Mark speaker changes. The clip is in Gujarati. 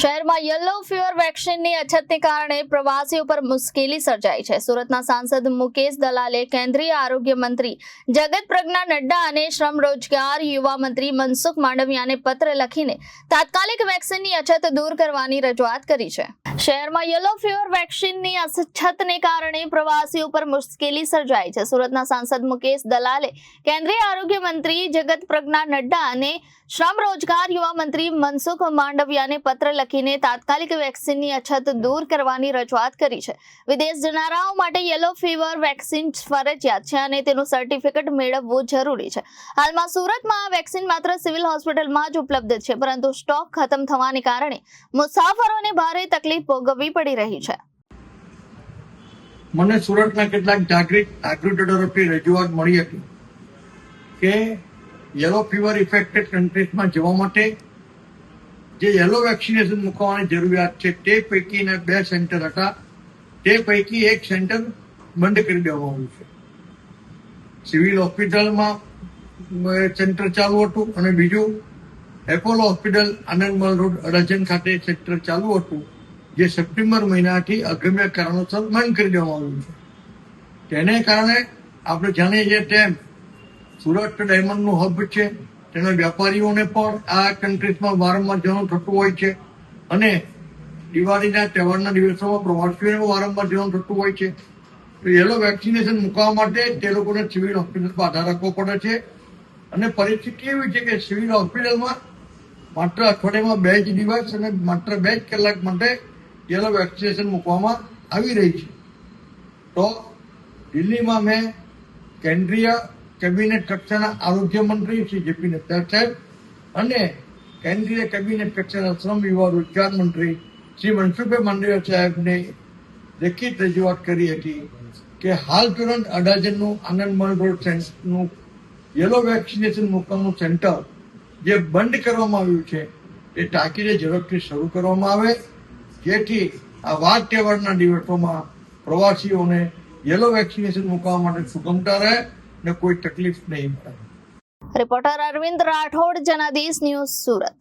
Speaker 1: શહેરમાં યલો ફીવર વેક્સિનની અછતને કારણે પ્રવાસીઓ પર મુશ્કેલી સર્જાઈ છે. સુરતના સાંસદ મુકેશ દલાલે કેન્દ્રીય આરોગ્ય મંત્રી જગત પ્રજ્ઞા નડ્ડા અને શ્રમ રોજગાર યુવા મંત્રી મનસુખ માંડવિયાને પત્ર લખીને તાત્કાલિક વેક્સિનની અછત દૂર કરવાની રજૂઆત કરી છે. શહેરમાં યલો ફીવર વેક્સિનની અછતને કારણે પ્રવાસીઓ પર મુશ્કેલી સર્જાઈ છે. સુરતના સાંસદ મુકેશ દલાલે કેન્દ્રીય આરોગ્ય મંત્રી જગત પ્રજ્ઞા નડ્ડા અને શ્રમ રોજગાર યુવા મંત્રી મનસુખ માંડવિયાને પત્ર લખીને તાત્કાલિક વેક્સિનની અછત દૂર કરવાની રજૂઆત કરી છે. વિદેશ જનારાઓ માટે યલો ફીવર વેક્સિન ફરજિયાત છે અને તેનું સર્ટિફિકેટ મેળવવું જરૂરી છે. હાલમાં સુરતમાં આ વેક્સિન માત્ર સિવિલ હોસ્પિટલમાં જ ઉપલબ્ધ છે, પરંતુ સ્ટોક ખતમ થવાને કારણે મુસાફરોને ભારે તકલીફ ભોગવવી પડી રહી છે.
Speaker 2: મને સુરતના કેટલાક જાગૃત એગ્રીગેટરો તરફથી રજૂઆત મળી હતી કે યલો ફીવર ઇફેક્ટેડ કન્ટ્રીઝમાં જવા માટે જે યલો વેક્સિનેશન મૂકવાની જરૂરિયાત છે, તે પૈકીના બે સેન્ટર હતા. તે પૈકી એક સેન્ટર બંધ કરી દેવામાં આવ્યું છે. સિવિલ હોસ્પિટલમાં સેન્ટર ચાલુ હતું અને બીજું Apollo hospital Anandmal road, Adajan ખાતે સેન્ટર ચાલુ હતું, જે સપ્ટેમ્બર મહિનાથી અગમ્ય કારણોસર બંધ કરી દેવામાં આવ્યું છે. તેને કારણે આપણે જાણીએ છીએ તેમ, સુરત ડાયમંડનું હબ છે તેના વેપારીઓને પણ આ કન્ટ્રીઝમાં વારંવાર જવાનું થતું હોય છે. અને દિવાળીના તહેવારના દિવસોમાં પ્રવાસીઓને વારંવાર જવાનું થતું હોય છે. યલો વેક્સિનેશન મૂકવા માટે તે લોકોને સિવિલ હોસ્પિટલમાં આધાર રાખવો પડે છે. અને પરિસ્થિતિ એવી છે કે સિવિલ હોસ્પિટલમાં માત્ર અઠવાડિયામાં બે જ દિવસ અને માત્ર બે જ કલાક માટે યલો વેક્સિનેશન મૂકવામાં આવી રહી છે. તો દિલ્હીમાં મેં કેન્દ્રીય કેબિનેટ કક્ષાના આરોગ્ય મંત્રી શ્રી જેપી નડ્ડા સાહેબ અને કેન્દ્રીય કેબિનેટ કક્ષાના શ્રમ યુવા રોજગાર મંત્રી શ્રી મનસુખભાઈ માંડવિયા સાહેબને લેખિત રજૂઆત કરી હતી કે હાલ તુરંત અડાજણનું આનંદમલ રોડ સેન્ટરનું યલો વેક્સિનેશન મૂકવાનું સેન્ટર જે બંધ કરવામાં આવ્યું છે એ તાકીદે ઝડપથી શરૂ કરવામાં આવે. જેથી આ વાર તહેવારના દિવસોમાં પ્રવાસીઓને યલો વેક્સિનેશન મૂકવા માટે સુગમતા રહે. ને કોઈ તકલીફ નહીં પડે
Speaker 1: રિપોર્ટર અરવિંદ રાઠોડ જનાદેશ ન્યૂઝ સુરત.